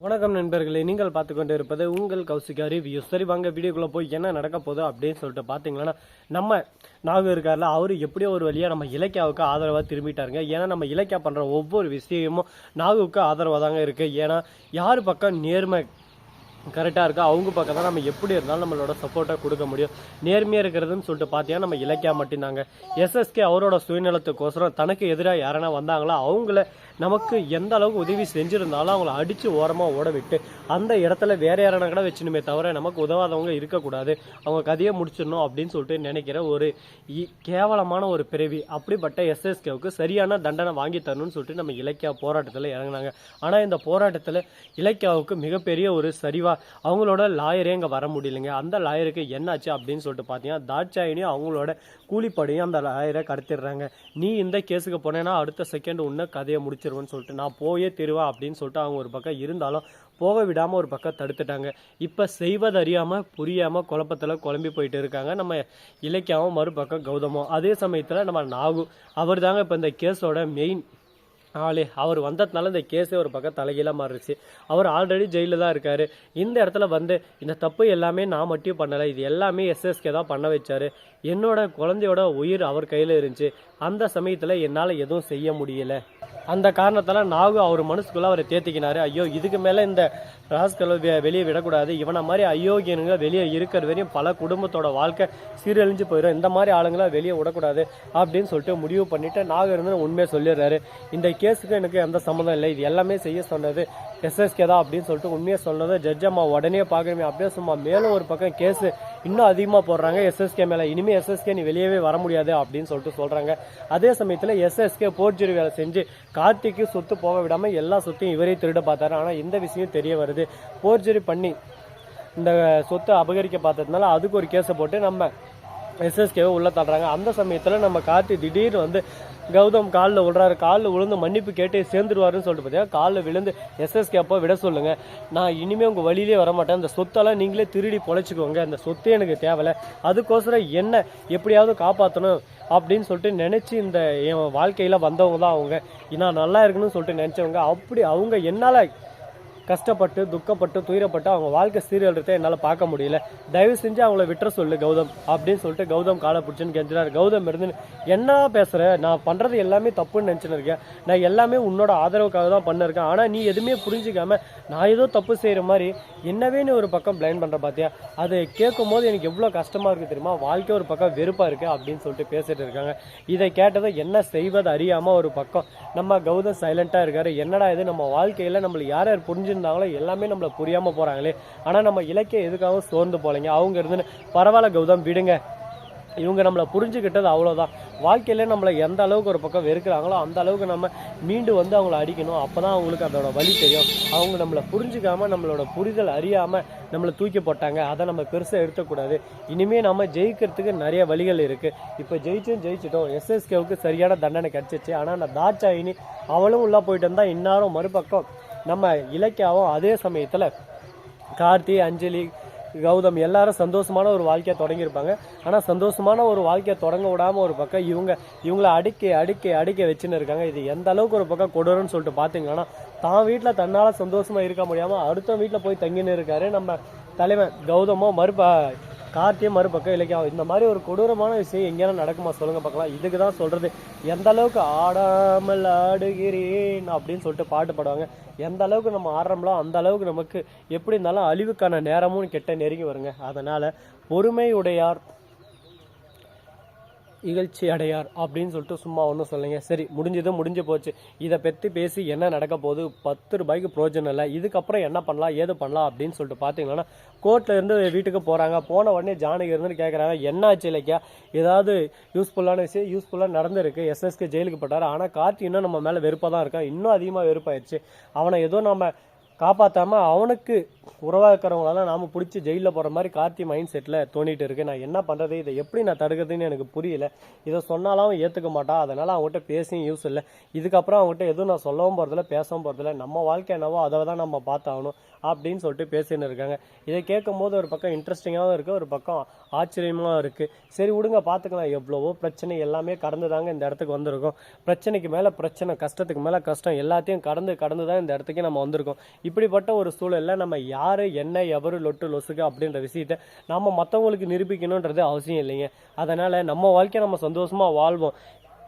வணக்கம் நண்பர்களே நீங்கள் பார்த்து கொண்டு இருப்பது உங்கள் கௌசிகா ரிவ்யூ சரி வாங்க வீடியோக்குள்ளே போய் என்ன நடக்க போதோ அப்படின்னு சொல்லிட்டு பார்த்தீங்கன்னா நம்ம நாகூர் இருக்கார்ல அவர் எப்படியோ ஒரு வழியாக நம்ம இலக்கியாவுக்கு ஆதரவாக திரும்பிட்டாருங்க. ஏன்னா நம்ம இலக்கியா பண்ணுற ஒவ்வொரு விஷயமும் நாகுவுக்கு ஆதரவாக தாங்க இருக்குது ஏன்னா யார் பக்கம் நேர்மை கரெக்டாக இருக்கா? அவங்க பக்கம் தான் நம்ம எப்படி இருந்தாலும் நம்மளோட சப்போர்ட்டை கொடுக்க முடியும். நேர்மையாக இருக்கிறதுன்னு சொல்லிட்டு பார்த்தீங்கன்னா நம்ம இலக்கியா மட்டும்தாங்க. எஸ்எஸ்கே அவரோட சுயநலத்துக்கோசரம் தனக்கு எதிராக யாரனா வந்தாங்களோ? அவங்கள நமக்கு எந்த அளவுக்கு உதவி செஞ்சுருந்தாலும் அவங்கள அடித்து ஓரமாக ஓட விட்டு அந்த இடத்துல வேற யாரனா கூட வச்சுனுமே தவிர நமக்கு உதவாதவங்க இருக்கக்கூடாது. அவங்க கதையை முடிச்சிடணும் அப்படின்னு சொல்லிட்டு நினைக்கிற ஒரு இ- கேவலமான ஒரு பிறவி. அப்படிப்பட்ட எஸ்எஸ்கேவுக்கு சரியான தண்டனை வாங்கி தரணும்னு சொல்லிட்டு நம்ம இலக்கியா போராட்டத்தில் இறங்குனாங்க. ஆனால் இந்த போராட்டத்தில் இலக்கியாவுக்கு மிகப்பெரிய ஒரு ஓகேவா அவங்களோட லாயரே இங்கே வர முடியலைங்க. அந்த லாயருக்கு என்னாச்சு அப்படின்னு சொல்லிட்டு பார்த்தீங்கன்னா தாட்சாயினியும் அவங்களோட கூலிப்படையும் அந்த லாயரை கடத்திடுறாங்க. நீ இந்த கேஸுக்கு போனேன்னா அடுத்த செகண்ட் உன்ன கதையை முடிச்சிருவேன்னு சொல்லிட்டு நான் போயே தெருவா அப்படின்னு சொல்லிட்டு அவங்க ஒரு பக்கம் இருந்தாலும் போக விடாமல் ஒரு பக்கம் தடுத்துட்டாங்க. இப்போ செய்வதறியாமல் புரியாமல் குழப்பத்தில் குழம்பி போயிட்டு இருக்காங்க நம்ம இலக்கியாவும் மறுபக்கம் கௌதமும். அதே சமயத்தில் நம்ம நாகு அவர் தாங்க இப்போ இந்த கேஸோட மெயின் ஆளு. அவர் வந்ததுனால இந்த கேஸே ஒரு பக்கம் தலைகீழாக மாறிடுச்சு. அவர் ஆல்ரெடி ஜெயிலில் தான் இருக்கார். இந்த இடத்துல வந்து இந்த தப்பு எல்லாமே நான் மட்டும் பண்ணலை. இது எல்லாமே எஸ்எஸ்கே தான் பண்ண வச்சார். என்னோட குழந்தையோட உயிர் அவர் கையில் இருந்துச்சு. அந்த சமயத்தில் என்னால் எதுவும் செய்ய முடியலை. அந்த காரணத்தால் நாகு அவர் மனசுக்குள்ளே அவரை தேத்திக்கினாரு. ஐயோ இதுக்கு மேலே இந்த ராஸ்கலை வெளியே விடக்கூடாது. இவனை மாதிரி அயோக்கியனுங்க வெளியே இருக்கிற வரையும் பல குடும்பத்தோட வாழ்க்கை சீரழிஞ்சு போயிடும் இந்த மாதிரி ஆளுங்களை வெளியே விடக்கூடாது அப்படின்னு சொல்லிட்டு முடிவு பண்ணிட்டு நாகரந்தன் உண்மையை சொல்லிடுறாரு. இந்த கேஸுக்கு எனக்கு எந்த சம்மந்தம் இல்லை. இது எல்லாமே செய்ய சொன்னது எஸ்எஸ்கே தான் அப்படின்னு சொல்லிட்டு உண்மையை சொன்னது. ஜட்ஜ் அம்மா உடனே பார்க்கணுமே. அப்படியே சும்மா மேலும் ஒரு பக்கம் கேஸு இன்னும் அதிகமாக போடுறாங்க. எஸ்எஸ்கே மேலே இனிமேல் எஸ்எஸ்கே நீ வெளியவே வர முடியாது அப்படின்னு சொல்லிட்டு சொல்கிறாங்க அதே சமயத்தில் எஸ்எஸ்கே போர்ஜரி வேலை செஞ்சு கார்த்திக்கு சொத்து போக விடாமல் எல்லா சொத்தையும் இவரே திருட பார்த்தாரு. ஆனால் இந்த விஷயம் தெரிய வருது. போர்ஜரி பண்ணி இந்த சொத்தை அபகரிக்க பார்த்ததுனால அதுக்கு ஒரு கேஸை போட்டு நம்ம எஸ்எஸ்கேவை உள்ளே தள்ளுறாங்க. அந்த சமயத்தில் நம்ம கார்த்தி திடீர்னு வந்து கௌதம் காலில் விழுறாரு. காலில் விழுந்து மன்னிப்பு கேட்டு சேர்ந்துருவாருன்னு சொல்லிட்டு பார்த்தீங்கன்னா காலில் விழுந்து எஸ்எஸ்கே அப்போ விட சொல்லுங்கள் நான் இனிமேல் உங்கள் வழியிலே வர மாட்டேன் அந்த சொத்தெல்லாம் நீங்களே திருடி பொழைச்சிக்கோங்க. அந்த சொத்தே எனக்கு தேவையில்ல. அதுக்கோசரம் என்ன எப்படியாவது காப்பாற்றணும் அப்படின்னு சொல்லிட்டு நினச்சி இந்த என் வாழ்க்கையில் வந்தவங்க தான் அவங்க. நான் நல்லா இருக்கணும்னு சொல்லிட்டு நினச்சவங்க. அப்படி அவங்க என்னால் கஷ்டப்பட்டு துக்கப்பட்டு துயரப்பட்டு அவங்க வாழ்க்கை சீரியல்றதை என்னால் பார்க்க முடியல. தயவு செஞ்சு அவங்கள விட்டுற சொல்லு கௌதம். அப்படின்னு சொல்லிட்டு கௌதம் காலை பிடிச்சின்னு கெஞ்சினார். கௌதம் இருந்து என்ன பேசுற? நான் பண்றது எல்லாமே தப்புன்னு நினச்சின்னு இருக்கேன். நான் எல்லாமே உன்னோட ஆதரவுக்காக தான் பண்ணிருக்கேன். ஆனால் நீ எதுவுமே புரிஞ்சுக்காம நான் ஏதோ தப்பு செய்கிற மாதிரி என்னவே நீ ஒரு பக்கம் பிளைன் பண்ணுற பார்த்தியா அது கேட்கும் போது எனக்கு எவ்வளோ கஷ்டமாக இருக்குது தெரியுமா? வாழ்க்கை ஒரு பக்கம் வெறுப்பாக இருக்குது அப்படின்னு சொல்லிட்டு பேசிட்டு இருக்காங்க. இதை கேட்டதை என்ன செய்வது அறியாமல் ஒரு பக்கம். நம்ம கௌதம் சைலண்ட்டாக இருக்காரு. என்னடா இது? நம்ம வாழ்க்கையில் நம்மள யார் யார் புரிஞ்சு இருந்தாங்களோ எல்லாமே நம்மளை புரியாமல் போகிறாங்களே ஆனால் நம்ம இலக்கியம் எதுக்காகவும் சோர்ந்து போகலைங்க அவங்க இருந்து பரவாயில்ல கௌதம் விடுங்க. இவங்க நம்மளை புரிஞ்சுக்கிட்டது அவ்வளோதான் வாழ்க்கையில நம்மளை எந்த அளவுக்கு ஒரு பக்கம் வெறுக்கிறாங்களோ அந்த அளவுக்கு நம்ம மீண்டு வந்து அவங்கள அடிக்கணும். அப்போ தான் அவங்களுக்கு அதோட வழி தெரியும். அவங்க நம்மளை புரிஞ்சுக்காம நம்மளோட புரிதல் அறியாமல் நம்மளை தூக்கி போட்டாங்க. அதை நம்ம பெருசாக எடுத்துக்கூடாது இனிமேல் நம்ம ஜெயிக்கிறதுக்கு நிறைய வழிகள் இருக்குது இப்போ ஜெயிச்சும் ஜெயிச்சிட்டோம். எஸ்எஸ்கேவுக்கு சரியான தண்டனை கிடச்சிச்சு. ஆனால் அந்த தாட்சாயினி அவளும் உள்ளே போயிட்டு இருந்தால் இன்னாரும் மறுபக்கம் நம்ம இலக்கியாவும் அதே சமயத்தில் கார்த்தி அஞ்சலி கௌதம் எல்லாரும் சந்தோஷமான ஒரு வாழ்க்கையை தொடங்கியிருப்பாங்க. ஆனால் சந்தோஷமான ஒரு வாழ்க்கையை தொடங்க விடாமல் ஒரு பக்கம் இவங்க இவங்கள அடிக்க அடிக்க அடிக்க வச்சுன்னு இருக்காங்க. இது எந்த அளவுக்கு ஒரு பக்கம் கொடூரம்னு சொல்லிட்டு பார்த்தீங்கன்னா தான் வீட்டில் தன்னால் சந்தோஷமாக இருக்க முடியாமல் அடுத்த வீட்டில் போய் தங்கின்னு இருக்காரு நம்ம தலைவன் கௌதமோ மறுப கார்த்தியும் மறுபக்கம் இலக்கியம் இந்த மாதிரி ஒரு கொடூரமான விஷயம் எங்கேயாலும் நடக்குமா சொல்லுங்க பார்க்கலாம். இதுக்கு தான் சொல்றது. எந்த அளவுக்கு ஆடாமல் ஆடுகிறேன் அப்படின்னு சொல்லிட்டு பாட்டு பாடுவாங்க. எந்த அளவுக்கு நம்ம ஆடுறோம்லோ அந்த அளவுக்கு நமக்கு எப்படி இருந்தாலும் அழிவுக்கான நேரமும் கெட்ட நெருங்கி வருங்க. அதனால பொறுமையுடையார் இகழ்ச்சி அடையார் அப்படின்னு சொல்லிட்டு சும்மா ஒன்றும் சொல்லுங்க சரி முடிஞ்சதும் முடிஞ்சு போச்சு. இதை பற்றி பேசி என்ன நடக்க போகுது? பத்து ரூபாய்க்கு ப்ரோஜனம் இல்லை. இதுக்கப்புறம் என்ன பண்ணலாம்? ஏது பண்ணலாம்? அப்படின்னு சொல்லிட்டு பார்த்தீங்கன்னா கோர்ட்லேருந்து வீட்டுக்கு போகிறாங்க போன உடனே ஜானகி இருந்து கேட்குறாங்க என்ன ஆச்சு இலக்கியா? ஏதாவது யூஸ்ஃபுல்லான விஷயம் யூஸ்ஃபுல்லாக நடந்திருக்கு. எஸ்எஸ்கே ஜெயிலுக்கு போட்டார் ஆனால் கார்த்தி இன்னும் நம்ம மேலே வெறுப்பாக தான் இருக்கான் இன்னும் அதிகமாக வெறுப்பாயிடுச்சு அவனை ஏதோ நம்ம காப்பாற்றாமல் அவனுக்கு உறவாக இருக்கிறவங்களெல்லாம் நாம் பிடிச்சி ஜெயிலில் போகிற மாதிரி கார்த்தி மைண்ட் செட்டில் தோண்டிகிட்டு இருக்கு. நான் என்ன பண்ணுறது இதை எப்படி நான் தடுக்கிறதுன்னு எனக்கு புரியல. இதை சொன்னாலும் அவன் ஏற்றுக்க மாட்டான். அதனால் அவங்ககிட்ட பேசியும் யூஸ் இல்லை. இதுக்கப்புறம் அவங்ககிட்ட எதுவும் நான் சொல்லவும் போகிறதில்ல பேசவும் போகிறதில்ல நம்ம வாழ்க்கை என்னவோ அதை தான் நம்ம பார்த்தாகணும் அப்படின்னு சொல்லிட்டு பேசின்னு இருக்காங்க. இதை கேட்கும்போது ஒரு பக்கம் இன்ட்ரெஸ்டிங்காகவும் இருக்குது ஒரு பக்கம் ஆச்சரியமாக இருக்குது சரி விடுங்க பார்த்துக்கலாம். எவ்வளவோ பிரச்சனை எல்லாமே கடந்து தாங்க இந்த இடத்துக்கு வந்திருக்கோம். பிரச்சனைக்கு மேலே பிரச்சனை கஷ்டத்துக்கு மேலே கஷ்டம் எல்லாத்தையும் கடந்து கடந்து தான் இந்த இடத்துக்கே நம்ம வந்திருக்கோம். இப்படிப்பட்ட ஒரு சூழலில் நம்ம யார் என்ன எவரு லொட்டு லொசுக்கு அப்படின்ற விஷயத்த நம்ம மற்றவங்களுக்கு நிரூபிக்கணுன்றது அவசியம் இல்லைங்க. அதனால் நம்ம வாழ்க்கையை நம்ம சந்தோஷமாக வாழ்வோம்.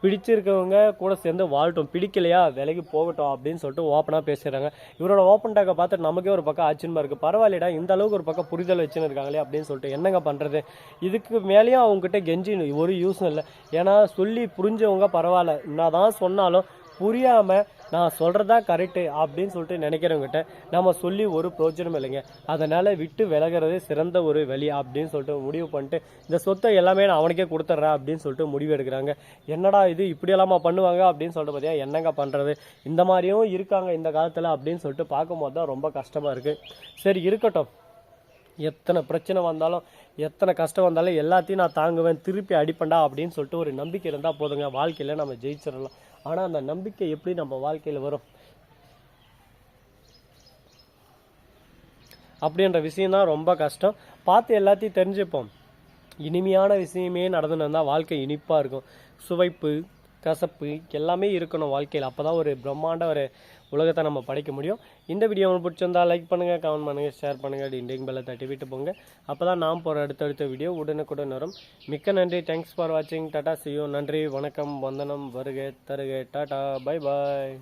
பிடிச்சிருக்கவங்க கூட சேர்ந்து வாழட்டும் பிடிக்கலையா விலைக்கு போகட்டும் அப்படின்னு சொல்லிட்டு ஓப்பனாக பேசுகிறாங்க இவரோட ஓப்பன் டாக்கை பார்த்துட்டு நமக்கே ஒரு பக்கம் ஆச்சரியமாக இருக்குது பரவாயில்லடா இந்த அளவுக்கு ஒரு பக்கம் புரிதல் வச்சுன்னு இருக்காங்களே அப்படின்னு சொல்லிட்டு என்னங்க பண்ணுறது இதுக்கு மேலேயும் அவங்ககிட்ட கெஞ்சி ஒரு யூஸும் இல்லை. ஏன்னா சொல்லி புரிஞ்சவங்க பரவாயில்ல. நான் தான் சொன்னாலும் புரியாமல் நான் சொல்கிறதா கரெக்டு அப்படின்னு சொல்லிட்டு நினைக்கிறவங்ககிட்ட நம்ம சொல்லி ஒரு பிரோஜனம் இல்லைங்க. அதனால் விட்டு விலகிறது சிறந்த ஒரு வழி அப்படின்னு சொல்லிட்டு முடிவு பண்ணிட்டு இந்த சொத்தை எல்லாமே நான் அவனுக்கே கொடுத்துட்றேன் அப்படின்னு சொல்லிட்டு முடிவு எடுக்கிறாங்க. என்னடா இது இப்படியெல்லாமா பண்ணுவாங்க அப்படின்னு சொல்லிட்டு பார்த்தியா என்னங்க பண்ணுறது இந்த மாதிரியும் இருக்காங்க இந்த காலத்தில் அப்படின்னு சொல்லிட்டு பார்க்கும்போது தான் ரொம்ப கஷ்டமாக இருக்குது சரி இருக்கட்டும். எத்தனை பிரச்சனை வந்தாலும் எத்தனை கஷ்டம் வந்தாலும் எல்லாத்தையும் நான் தாங்குவேன் திருப்பி அடிப்பண்டா அப்படின்னு சொல்லிட்டு ஒரு நம்பிக்கை இருந்தால் போதுங்க. வாழ்க்கையில் நம்ம ஜெயிச்சிடலாம். ஆனால் அந்த நம்பிக்கை எப்படி நம்ம வாழ்க்கையில் வரும்? அப்படின்ற விஷயந்தான் ரொம்ப கஷ்டம். பார்த்து எல்லாத்தையும் தெரிஞ்சுப்போம். இனிமையான விஷயமே நடந்துன்னு இருந்தால் வாழ்க்கை இனிப்பாக இருக்கும். சுவைப்பு கசப்பு எல்லாமே இருக்கணும் வாழ்க்கையில். அப்போ தான் ஒரு பிரம்மாண்ட ஒரு உலகத்தை நம்ம படைக்க முடியும். இந்த வீடியோ உங்களுக்கு பிடிச்சிருந்தா லைக் பண்ணுங்கள் கமெண்ட் பண்ணுங்கள் ஷேர் பண்ணுங்கள் இண்டிங் பெல்லை தட்டி விட்டு போங்க. அப்போ தான் நாம் போகிற அடுத்தடுத்த வீடியோ உடனுக்குடன் வரும். மிக்க நன்றி. தேங்க்ஸ் ஃபார் வாட்சிங் டாடா சியூ நன்றி வணக்கம் வந்தனம் வருக தருக. Tata bye bye